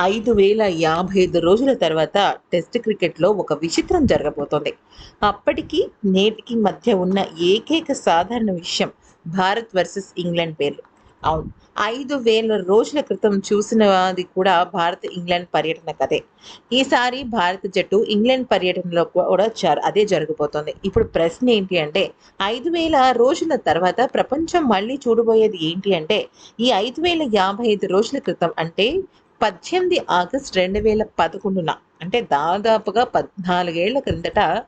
ఐదు వేల యాభై ఐదు రోజుల తర్వాత టెస్ట్ క్రికెట్లో ఒక విచిత్రం జరగబోతోంది. అప్పటికి నేటికి మధ్య ఉన్న ఏకైక సాధారణ విషయం భారత్ వర్సెస్ ఇంగ్లాండ్ పేర్లు. అవును ఐదు వేల రోజుల క్రితం చూసినది కూడా భారత్ ఇంగ్లాండ్ పర్యటన కదే ఈసారి భారత జట్టు ఇంగ్లాండ్ పర్యటనలో కూడా అదే జరగబోతోంది. ఇప్పుడు ప్రశ్న ఏంటి అంటే ఐదు వేల రోజుల తర్వాత ప్రపంచం మళ్ళీ చూడబోయేది ఏంటి అంటే ఈ ఐదు వేల యాభై ఐదు రోజుల క్రితం అంటే పద్దెనిమిది ఆగస్ట్ రెండు వేల పదకొండున అంటే దాదాపుగా పద్నాలుగేళ్ళ క్రిందట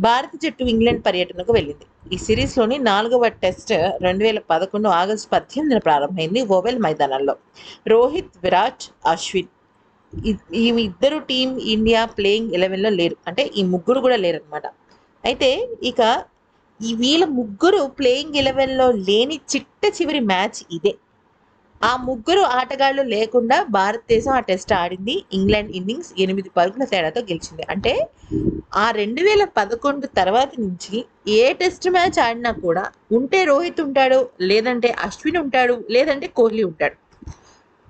భారత జట్టు ఇంగ్లాండ్ పర్యటనకు వెళ్ళింది. ఈ సిరీస్లోని నాలుగవ టెస్ట్ రెండు వేల పదకొండు ఆగస్టు పద్దెనిమిదిన ప్రారంభమైంది ఓవెల్ మైదానంలో. రోహిత్ విరాట్ అశ్విన్ ఈ- ఇద్దరు టీం ఇండియా ప్లేయింగ్ ఎలెవెన్లో లేరు. అంటే ఈ ముగ్గురు కూడా లేరు అనమాట అయితే ఇక ఈ వీళ్ళ ముగ్గురు ప్లేయింగ్ ఎలెవెన్లో లేని చిట్ట చివరి మ్యాచ్ ఇదే. ఆ ముగ్గురు ఆటగాళ్ళు లేకుండా భారతదేశం ఆ టెస్ట్ ఆడింది. ఇంగ్లాండ్ ఇన్నింగ్స్ ఎనిమిది పరుగుల తేడాతో గెలిచింది. అంటే ఆ రెండు వేల పదకొండు తర్వాత నుంచి ఏ టెస్ట్ మ్యాచ్ ఆడినా కూడా ఉంటే రోహిత్ ఉంటాడు లేదంటే అశ్విన్ ఉంటాడు లేదంటే కోహ్లీ ఉంటాడు.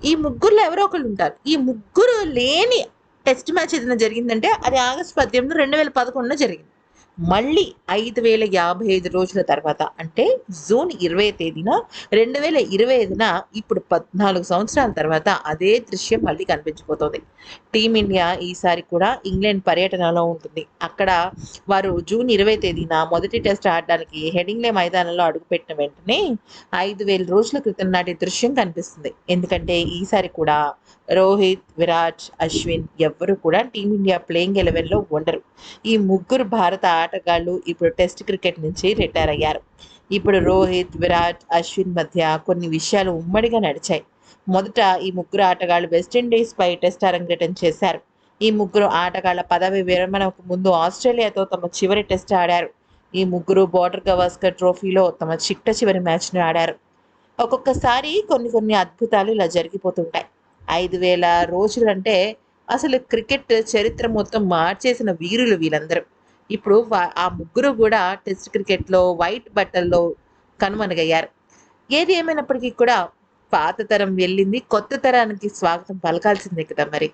ఈ ముగ్గురులో ఎవరో ఒకళ్ళు ఉంటారు. ఈ ముగ్గురు లేని టెస్ట్ మ్యాచ్ ఏదైనా జరిగిందంటే అది ఆగస్టు పద్దెనిమిది రెండు వేల పదకొండులో జరిగింది. మళ్ళీ ఐదు వేల యాభై ఐదు రోజుల తర్వాత అంటే జూన్ ఇరవై తేదీన రెండు వేల ఇరవై ఐదున ఇప్పుడు పద్నాలుగు సంవత్సరాల తర్వాత అదే దృశ్యం మళ్ళీ కనిపించబోతోంది టీమిండియా ఈసారి కూడా ఇంగ్లాండ్ పర్యటనలో ఉంటుంది. అక్కడ వారు జూన్ ఇరవై తేదీన మొదటి టెస్ట్ ఆడడానికి హెడింగ్లే మైదానంలో అడుగుపెట్టిన వెంటనే ఐదు వేల రోజుల క్రితం నాటి దృశ్యం కనిపిస్తుంది. ఎందుకంటే ఈసారి కూడా రోహిత్ విరాట్ అశ్విన్ ఎవ్వరు కూడా టీమిండియా ప్లేయింగ్ ఎలెవెన్లో ఉండరు. ఈ ముగ్గురు భారత ఆటగాళ్ళు ఇప్పుడు టెస్ట్ క్రికెట్ నుంచి రిటైర్ అయ్యారు. ఇప్పుడు రోహిత్ విరాట్ అశ్విన్ మధ్య కొన్ని విషయాలు ఉమ్మడిగా నడిచాయి. మొదట ఈ ముగ్గురు ఆటగాళ్ళు వెస్టిండీస్ పై టెస్ట్ అరంగేటం చేశారు. ఈ ముగ్గురు ఆటగాళ్ళ పదవి విరమణకు ముందు ఆస్ట్రేలియాతో తమ చివరి టెస్ట్ ఆడారు. ఈ ముగ్గురు బోర్డర్ గవాస్కర్ ట్రోఫీలో తమ చిట్ట చివరి మ్యాచ్ను ఆడారు. ఒక్కొక్కసారి కొన్ని కొన్ని అద్భుతాలు ఇలా జరిగిపోతుంటాయి. ఐదు వేల రోజులు అంటే అసలు క్రికెట్ చరిత్ర మొత్తం మార్చేసిన వీరులు వీళ్ళందరూ. ఇప్పుడు ఆ ముగ్గురు కూడా టెస్ట్ క్రికెట్లో వైట్ బట్టల్లో కనుమరుగయ్యారు. ఏది ఏమైనప్పటికీ కూడా పాత తరం వెళ్ళింది కొత్త తరానికి స్వాగతం పలకాల్సిందే కదా మరి.